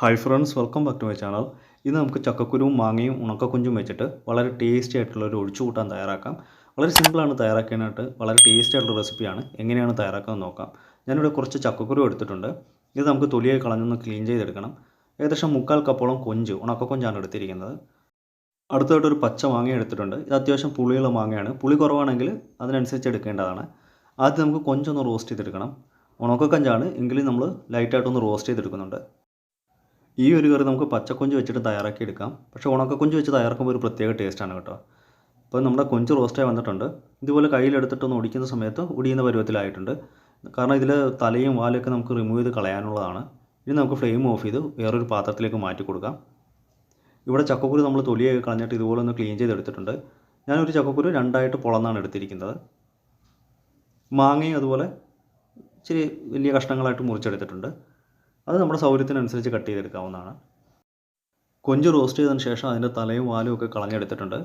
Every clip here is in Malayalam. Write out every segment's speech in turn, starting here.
Hi friends welcome back to my channel ഇന്ന് നമുക്ക് ചക്കക്കുരുവും മാങ്ങയും ഉണക്കക്കുഞ്ചും വെച്ചിട്ട് വളരെ ടേസ്റ്റി ആയിട്ടുള്ള ഒരു ഒഴിച്ചു കൂട്ടാൻ തയ്യാറാക്കാം. വളരെ സിമ്പിളാണ് തയ്യാറാക്കാനായിട്ട് വളരെ ടേസ്റ്റി ആയിട്ടുള്ള റെസിപ്പിയാണ് എങ്ങനെയാണ് തയ്യാറാക്കുന്നത് നോക്കാം. ഞാനിവിടെ കുറച്ച് ചക്കക്കുരു എടുത്തിട്ടുണ്ട്. ഇത് നമുക്ക് തൊലിയായി കളഞ്ഞൊന്ന് ക്ലീൻ ചെയ്തെടുക്കണം. ഏകദേശം മുക്കാൽ കപ്പോളം കൊഞ്ച് ഉണക്കക്കൊഞ്ചാണ് എടുത്തിരിക്കുന്നത്. അടുത്തതായിട്ട് ഒരു പച്ച മാങ്ങ എടുത്തിട്ടുണ്ട്. ഇത് അത്യാവശ്യം പുളിയുള്ള മാങ്ങയാണ്. പുളി കുറവാണെങ്കിൽ അതിനനുസരിച്ച് എടുക്കേണ്ടതാണ്. ആദ്യം നമുക്ക് കൊഞ്ചൊന്ന് റോസ്റ്റ് ചെയ്തെടുക്കണം. ഉണക്കക്കൊഞ്ചാണ് എങ്കിലും നമ്മൾ ലൈറ്റായിട്ടൊന്ന് റോസ്റ്റ് ചെയ്തെടുക്കുന്നുണ്ട്. ഈ ഒരു കറി നമുക്ക് പച്ചക്കൊഞ്ച് വെച്ചിട്ട് തയ്യാറാക്കി എടുക്കാം. പക്ഷേ ഉണക്കക്കൊഞ്ച് വെച്ച് തയ്യാറാക്കുമ്പോൾ ഒരു പ്രത്യേക ടേസ്റ്റാണ് കേട്ടോ. അപ്പോൾ നമ്മുടെ കൊഞ്ച് റോസ്റ്റായി വന്നിട്ടുണ്ട്. ഇതുപോലെ കയ്യിലെടുത്തിട്ടൊന്ന് ഒടിക്കുന്ന സമയത്ത് ഒടിയുന്ന പരുവത്തിലായിട്ടുണ്ട്. കാരണം ഇതിൽ തലയും വാലൊക്കെ നമുക്ക് റിമൂവ് ചെയ്ത് കളയാനുള്ളതാണ്. ഇനി നമുക്ക് ഫ്ലെയിം ഓഫ് ചെയ്ത് വേറൊരു പാത്രത്തിലേക്ക് മാറ്റി കൊടുക്കാം. ഇവിടെ ചക്കക്കുരു നമ്മൾ തൊലിയൊക്കെ കളഞ്ഞിട്ട് ഇതുപോലെ ഒന്ന് ക്ലീൻ ചെയ്തെടുത്തിട്ടുണ്ട്. ഞാനൊരു ചക്കക്കുരു രണ്ടായിട്ട് പൊളന്നാണ് എടുത്തിരിക്കുന്നത്. മാങ്ങയും അതുപോലെ ഇച്ചിരി വലിയ കഷ്ണങ്ങളായിട്ട് മുറിച്ചെടുത്തിട്ടുണ്ട്. അത് നമ്മുടെ സൗകര്യത്തിനനുസരിച്ച് കട്ട് ചെയ്തെടുക്കാവുന്നതാണ്. കൊഞ്ച് റോസ്റ്റ് ചെയ്തതിന് ശേഷം അതിന്റെ തലയും വാലും ഒക്കെ കളഞ്ഞെടുത്തിട്ടുണ്ട്.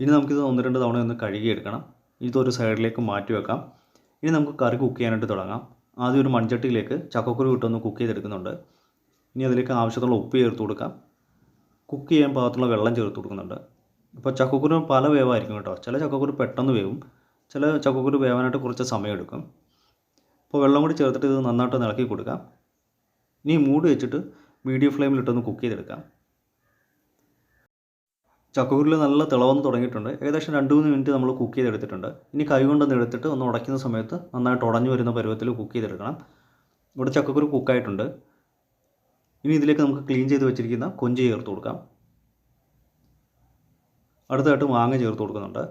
ഇനി നമുക്കിത് ഒന്ന് രണ്ട് തവണ ഒന്ന് കഴുകിയെടുക്കണം. ഇതൊരു സൈഡിലേക്ക് മാറ്റി വെക്കാം. ഇനി നമുക്ക് കറി കുക്ക് ചെയ്യാനായിട്ട് തുടങ്ങാം. ആദ്യം ഒരു മൺചട്ടിയിലേക്ക് ചക്കക്കുരു ഇട്ടൊന്ന് കുക്ക് ചെയ്തെടുക്കുന്നുണ്ട്. ഇനി അതിലേക്ക് ആവശ്യത്തുള്ള ഉപ്പ് ചേർത്ത് കൊടുക്കാം. കുക്ക് ചെയ്യാൻ പാകത്തുള്ള വെള്ളം ചേർത്ത് കൊടുക്കുന്നുണ്ട്. ഇപ്പോൾ ചക്കക്കുരു പല വേവായിരിക്കും കേട്ടോ. ചില ചക്കക്കുരു പെട്ടെന്ന് വേവും. ചില ചക്കക്കുരു വേവാനായിട്ട് കുറച്ച് സമയം എടുക്കും. അപ്പോൾ വെള്ളം കൂടി ചേർത്തിട്ട് ഇത് നന്നായിട്ട് ഇളക്കി കൊടുക്കാം. ഇനി മൂടി വെച്ചിട്ട് മീഡിയം ഫ്ലെയിമിലിട്ടൊന്ന് കുക്ക് ചെയ്തെടുക്കാം. ചക്കക്കുരുയിൽ നല്ല തിളവന്ന് തുടങ്ങിയിട്ടുണ്ട്. ഏകദേശം രണ്ട് മൂന്ന് മിനിറ്റ് നമ്മൾ കുക്ക് ചെയ്തെടുത്തിട്ടുണ്ട്. ഇനി കൈ കൊണ്ടൊന്ന് എടുത്തിട്ട് ഒന്ന് ഉടയ്ക്കുന്ന സമയത്ത് നന്നായിട്ട് ഉടഞ്ഞു വരുന്ന പരുവത്തിൽ കുക്ക് ചെയ്തെടുക്കണം. ഇവിടെ ചക്കക്കുരു കുക്കായിട്ടുണ്ട് ഇനി ഇതിലേക്ക് നമുക്ക് ക്ലീൻ ചെയ്ത് വെച്ചിരിക്കുന്ന കൊഞ്ച് ചേർത്ത് കൊടുക്കാം. അടുത്തതായിട്ട് മാങ്ങ ചേർത്ത് കൊടുക്കുന്നുണ്ട്.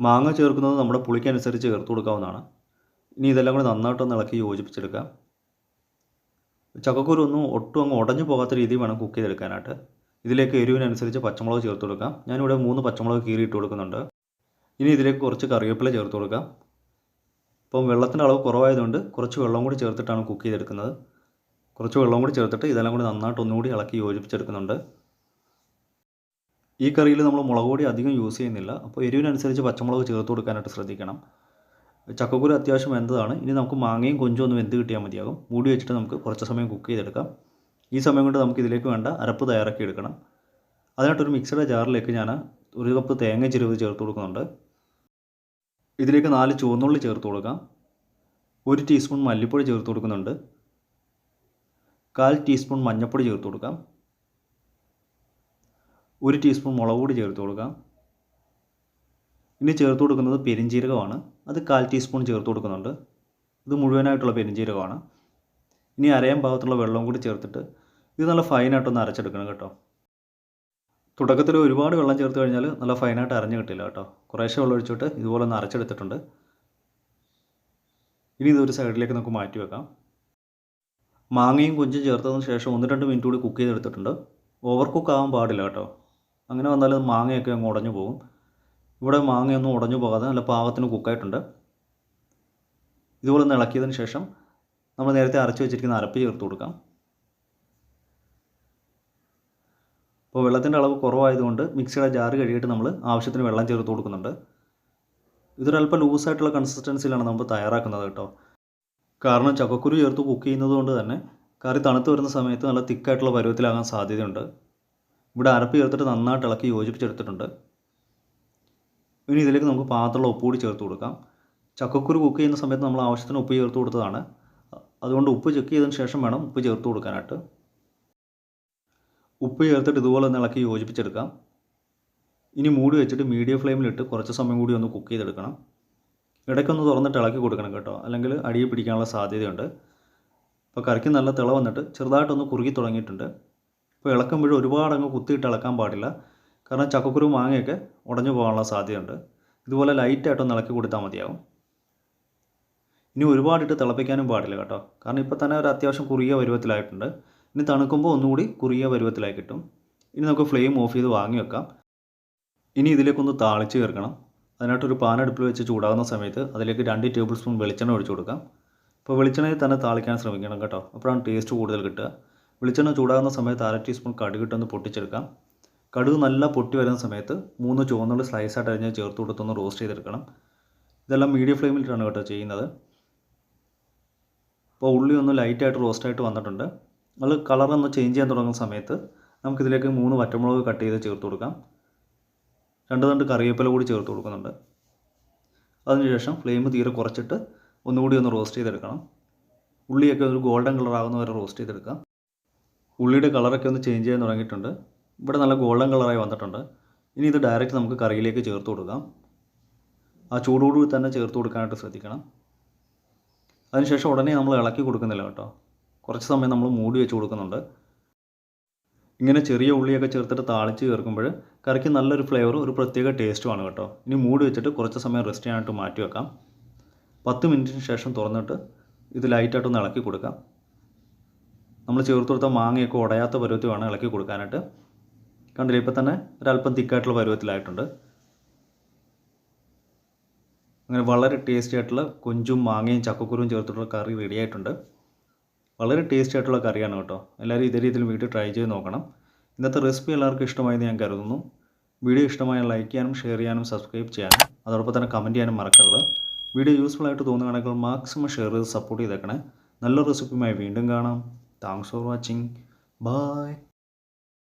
മാങ്ങ ചേർക്കുന്നത് നമ്മുടെ പുളിക്കനുസരിച്ച് ചേർത്ത് കൊടുക്കാവുന്നതാണ്. ഇനി ഇതെല്ലാം കൂടി നന്നായിട്ടൊന്ന് ഇളക്കി യോജിപ്പിച്ചെടുക്കാം. ചക്കക്കുരു ഒന്നും ഒട്ടും അങ്ങ് ഉടഞ്ഞു പോകാത്ത രീതിയിൽ വേണം കുക്ക് ചെയ്തെടുക്കാനായിട്ട്. ഇതിലേക്ക് എരിവിനനുസരിച്ച് പച്ചമുളക് ചേർത്ത് കൊടുക്കാം. ഞാനിവിടെ മൂന്ന് പച്ചമുളക് കീറി കീറിയിട്ട് കൊടുക്കുന്നുണ്ട്. ഇനി ഇതിലേക്ക് കുറച്ച് കറിവേപ്പില ചേർത്ത് കൊടുക്കാം. ഇപ്പം വെള്ളത്തിന്റെ അളവ് കുറവായതുകൊണ്ട് കുറച്ച് വെള്ളം കൂടി ചേർത്തിട്ടാണ് കുക്ക് ചെയ്തെടുക്കുന്നത്. കുറച്ച് വെള്ളം കൂടി ചേർത്തിട്ട് ഇതെല്ലാം കൂടി നന്നായിട്ട് ഒന്നുകൂടി ഇളക്കി യോജിപ്പിച്ചെടുക്കുന്നുണ്ട്. ഈ കറിയിൽ നമ്മൾ മുളക് പൊടി അധികം യൂസ് ചെയ്യുന്നില്ല. അപ്പോൾ എരിവിനനുസരിച്ച് പച്ചമുളക് ചേർത്ത് കൊടുക്കാനായിട്ട് ശ്രദ്ധിക്കണം. ചക്കക്കുരു അത്യാവശ്യം വെന്തതാണ്. ഇനി നമുക്ക് മാങ്ങയും കൊഞ്ചും ഒന്ന് വെന്ത് കിട്ടിയാൽ മതിയാകും. മൂടി വെച്ചിട്ട് നമുക്ക് കുറച്ച് സമയം കുക്ക് ചെയ്തെടുക്കാം. ഈ സമയം കൊണ്ട് നമുക്ക് ഇതിലേക്ക് വേണ്ട അരപ്പ് തയ്യാറാക്കി എടുക്കണം. അതിനായിട്ടൊരു മിക്സഡ് ജാറിലേക്ക് ഞാൻ ഒരു കപ്പ് തേങ്ങ ചിരുവ് ചേർത്ത് കൊടുക്കുന്നുണ്ട്. ഇതിലേക്ക് നാല് ചുവന്നുള്ളി ചേർത്ത് കൊടുക്കാം. ഒരു ടീസ്പൂൺ മല്ലിപ്പൊടി ചേർത്ത് കൊടുക്കുന്നുണ്ട്. കാൽ ടീസ്പൂൺ മഞ്ഞൾപ്പൊടി ചേർത്ത് കൊടുക്കാം. ഒരു ടീസ്പൂൺ മുളക് പൊടി ചേർത്ത് കൊടുക്കാം. ഇനി ചേർത്ത് കൊടുക്കുന്നത് പെരിഞ്ജീരകമാണ് അത് കാൽ ടീസ്പൂൺ ചേർത്ത് കൊടുക്കുന്നുണ്ട്. ഇത് മുഴുവനായിട്ടുള്ള പെരിഞ്ജീരകമാണ് ഇനി അരയാൻ ഭാഗത്തുള്ള വെള്ളം കൂടി ചേർത്തിട്ട് ഇത് നല്ല ഫൈനായിട്ടൊന്ന് അരച്ചെടുക്കണം കേട്ടോ. തുടക്കത്തിൽ ഒരുപാട് വെള്ളം ചേർത്ത് കഴിഞ്ഞാൽ നല്ല ഫൈനായിട്ട് അരഞ്ഞു കിട്ടില്ല കേട്ടോ. കുറേശ്ശെ വെള്ളം ഒഴിച്ചിട്ട് ഇതുപോലെ ഒന്ന് അരച്ചെടുത്തിട്ടുണ്ട്. ഇനി ഇതൊരു സൈഡിലേക്ക് നമുക്ക് മാറ്റി വെക്കാം. മാങ്ങയും കൊഞ്ചും ചേർത്തതിന് ശേഷം ഒന്ന് രണ്ട് മിനിറ്റ് കൂടി കുക്ക് ചെയ്തെടുത്തിട്ടുണ്ട്. ഓവർ കുക്ക് ആവാൻ പാടില്ല കേട്ടോ. അങ്ങനെ വന്നാൽ മാങ്ങയൊക്കെ അങ്ങ് ഉടഞ്ഞു പോകും. ഇവിടെ മാങ്ങയൊന്നും ഉടഞ്ഞു പോകാതെ നല്ല പാകത്തിന് കുക്കായിട്ടുണ്ട്. ഇതുപോലെ ഒന്ന് ഇളക്കിയതിന് ശേഷം നമ്മൾ നേരത്തെ അരച്ചു വെച്ചിരിക്കുന്ന അരപ്പ് ചേർത്ത് കൊടുക്കാം. അപ്പോൾ വെള്ളത്തിന്റെ അളവ് കുറവായതുകൊണ്ട് മിക്സിയുടെ ജാറ് കഴുകിയിട്ട് നമ്മൾ ആവശ്യത്തിന് വെള്ളം ചേർത്ത് കൊടുക്കുന്നുണ്ട്. ഇതൊരല്പം ലൂസായിട്ടുള്ള കൺസിസ്റ്റൻസിയിലാണ് നമ്മൾ തയ്യാറാക്കുന്നത് കേട്ടോ. കാരണം ചക്കക്കുരു ചേർത്ത് കുക്ക് ചെയ്യുന്നത് കൊണ്ട് തന്നെ കറി തണുത്ത് വരുന്ന സമയത്ത് നല്ല തിക്കായിട്ടുള്ള പരുവത്തിലാകാൻ സാധ്യതയുണ്ട്. ഇവിടെ അരപ്പ് ചേർത്തിട്ട് നന്നായിട്ട് ഇളക്കി യോജിപ്പിച്ചെടുത്തിട്ടുണ്ട്. ഇനി ഇതിലേക്ക് നമുക്ക് പാത്രമുള്ള ഉപ്പ് കൂടി ചേർത്ത് കൊടുക്കാം. ചക്കക്കുരു കുക്ക് ചെയ്യുന്ന സമയത്ത് നമ്മൾ ആവശ്യത്തിന് ഉപ്പ് ചേർത്ത് കൊടുത്തതാണ്. അതുകൊണ്ട് ഉപ്പ് ചെക്ക് ചെയ്തതിന് ശേഷം വേണം ഉപ്പ് ചേർത്ത് കൊടുക്കാനായിട്ട്. ഉപ്പ് ചേർത്തിട്ട് ഇതുപോലെ ഒന്ന് ഇളക്കി യോജിപ്പിച്ചെടുക്കാം. ഇനി മൂടി വെച്ചിട്ട് മീഡിയം ഫ്ലെയിമിലിട്ട് കുറച്ച് സമയം കൂടി ഒന്ന് കുക്ക് ചെയ്തെടുക്കണം. ഇടയ്ക്കൊന്ന് തുറന്നിട്ട് ഇളക്കി കൊടുക്കണം കേട്ടോ. അല്ലെങ്കിൽ അടിയിൽ പിടിക്കാനുള്ള സാധ്യതയുണ്ട്. അപ്പോൾ കറിക്ക് നല്ല തിള വന്നിട്ട് ചെറുതായിട്ടൊന്ന് കുറുകി തുടങ്ങിയിട്ടുണ്ട്. അപ്പോൾ ഇളക്കുമ്പോഴും ഒരുപാട് അങ്ങ് കുത്തിയിട്ട് ഇളക്കാൻ പാടില്ല. കാരണം ചക്കക്കുരു മാങ്ങയൊക്കെ ഉടഞ്ഞു പോകാനുള്ള സാധ്യതയുണ്ട്. ഇതുപോലെ ലൈറ്റായിട്ടൊന്ന് ഇളക്കി കൊടുത്താൽ മതിയാവും. ഇനി ഒരുപാടിട്ട് തിളപ്പിക്കാനും പാടില്ല കേട്ടോ. കാരണം ഇപ്പോൾ തന്നെ ഒരു അത്യാവശ്യം കുറിയ പരുവത്തിലായിട്ടുണ്ട്. ഇനി തണുക്കുമ്പോൾ ഒന്നുകൂടി കുറിയ പരുവത്തിലായി കിട്ടും. ഇനി നമുക്ക് ഫ്ലെയിം ഓഫ് ചെയ്ത് വാങ്ങി വെക്കാം. ഇനി ഇതിലേക്കൊന്ന് താളിച്ച് ചേർക്കണം. അതിനായിട്ടൊരു പാൻ അടുപ്പിൽ വെച്ച് ചൂടാകുന്ന സമയത്ത് അതിലേക്ക് രണ്ട് ടേബിൾ സ്പൂൺ വെളിച്ചെണ്ണ ഒഴിച്ചു കൊടുക്കാം. അപ്പോൾ വെളിച്ചെണ്ണയിൽ തന്നെ താളിക്കാൻ ശ്രമിക്കണം കേട്ടോ. അപ്പോഴാണ് ടേസ്റ്റ് കൂടുതൽ കിട്ടുക. വെളിച്ചെണ്ണ ചൂടാകുന്ന സമയത്ത് അര ടീസ്പൂൺ കടുകിട്ടൊന്ന് പൊട്ടിച്ചെടുക്കാം. കടുക് നല്ല പൊട്ടി വരുന്ന സമയത്ത് മൂന്ന് ചുവന്നുള്ളി സ്ലൈസായിട്ട് അരിഞ്ഞ് ചേർത്ത് കൊടുത്തൊന്ന് റോസ്റ്റ് ചെയ്തെടുക്കണം. ഇതെല്ലാം മീഡിയം ഫ്ലെയിമിലിട്ടാണ് കേട്ടോ ചെയ്യുന്നത്. അപ്പോൾ ഉള്ളി ഒന്ന് ലൈറ്റായിട്ട് റോസ്റ്റായിട്ട് വന്നിട്ടുണ്ട്. അത് കളറൊന്ന് ചേഞ്ച് ചെയ്യാൻ തുടങ്ങുന്ന സമയത്ത് നമുക്കിതിലേക്ക് മൂന്ന് വറ്റമുളക് കട്ട് ചെയ്ത് ചേർത്ത് കൊടുക്കാം. രണ്ട് രണ്ട് കറിവേപ്പില കൂടി ചേർത്ത് കൊടുക്കുന്നുണ്ട്. അതിനുശേഷം ഫ്ലെയിം തീരെ കുറച്ചിട്ട് ഒന്നുകൂടി ഒന്ന് റോസ്റ്റ് ചെയ്തെടുക്കണം. ഉള്ളിയൊക്കെ ഒരു ഗോൾഡൻ കളർ ആകുന്ന വരെ റോസ്റ്റ് ചെയ്തെടുക്കാം. ഉള്ളിയുടെ കളറൊക്കെ ഒന്ന് ചേഞ്ച് ചെയ്യാൻ തുടങ്ങിയിട്ടുണ്ട്. ഇവിടെ നല്ല ഗോൾഡൻ കളറായി വന്നിട്ടുണ്ട്. ഇനി ഇത് ഡയറക്റ്റ് നമുക്ക് കറിയിലേക്ക് ചേർത്ത് കൊടുക്കാം. ആ ചൂടോടുകൂടി തന്നെ ചേർത്ത് കൊടുക്കാനായിട്ട് ശ്രദ്ധിക്കണം. അതിനുശേഷം ഉടനെ നമ്മൾ ഇളക്കി കൊടുക്കുന്നില്ല കേട്ടോ. കുറച്ച് സമയം നമ്മൾ മൂടി വെച്ച് കൊടുക്കുന്നുണ്ട്. ഇങ്ങനെ ചെറിയ ഉള്ളിയൊക്കെ ചേർത്തിട്ട് താളിച്ച് ചേർക്കുമ്പോൾ കറിക്ക് നല്ലൊരു ഫ്ലേവറും ഒരു പ്രത്യേക ടേസ്റ്റുമാണ് കേട്ടോ. ഇനി മൂടി വെച്ചിട്ട് കുറച്ച് സമയം റെസ്റ്റ് ചെയ്യാനായിട്ട് മാറ്റി വെക്കാം. പത്ത് മിനിറ്റിന് ശേഷം തുറന്നിട്ട് ഇത് ലൈറ്റായിട്ടൊന്ന് ഇളക്കി കൊടുക്കാം. നമ്മൾ ചേർത്ത് കൊടുത്ത മാങ്ങയൊക്കെ ഉടയാത്ത പരുവത്തിൽ വേണം ഇളക്കി കൊടുക്കാനായിട്ട്. കണ്ടില്ലേ ഇപ്പം തന്നെ ഒരല്പം തിക്കായിട്ടുള്ള പരുവത്തിലായിട്ടുണ്ട്. അങ്ങനെ വളരെ ടേസ്റ്റി ആയിട്ടുള്ള കൊഞ്ചും മാങ്ങയും ചക്കക്കുരുവും ചേർത്തിട്ടുള്ള കറി റെഡി ആയിട്ടുണ്ട്. വളരെ ടേസ്റ്റി ആയിട്ടുള്ള കറിയാണ് കേട്ടോ. എല്ലാവരും ഇതേ രീതിയിൽ വീട്ടിൽ ട്രൈ ചെയ്ത് നോക്കണം. ഇന്നത്തെ റെസിപ്പി എല്ലാവർക്കും ഇഷ്ടമായെന്ന് ഞാൻ കരുതുന്നു. വീഡിയോ ഇഷ്ടമായ ലൈക്ക് ചെയ്യാനും ഷെയർ ചെയ്യാനും സബ്സ്ക്രൈബ് ചെയ്യാനും അതോടൊപ്പം തന്നെ കമന്റ് ചെയ്യാനും മറക്കരുത്. വീഡിയോ യൂസ്ഫുൾ ആയിട്ട് തോന്നുകയാണെങ്കിൽ മാക്സിമം ഷെയർ ചെയ്ത് സപ്പോർട്ട് ചെയ്തേക്കണേ. നല്ല റെസിപ്പിയുമായി വീണ്ടും കാണാം. Thanks for watching bye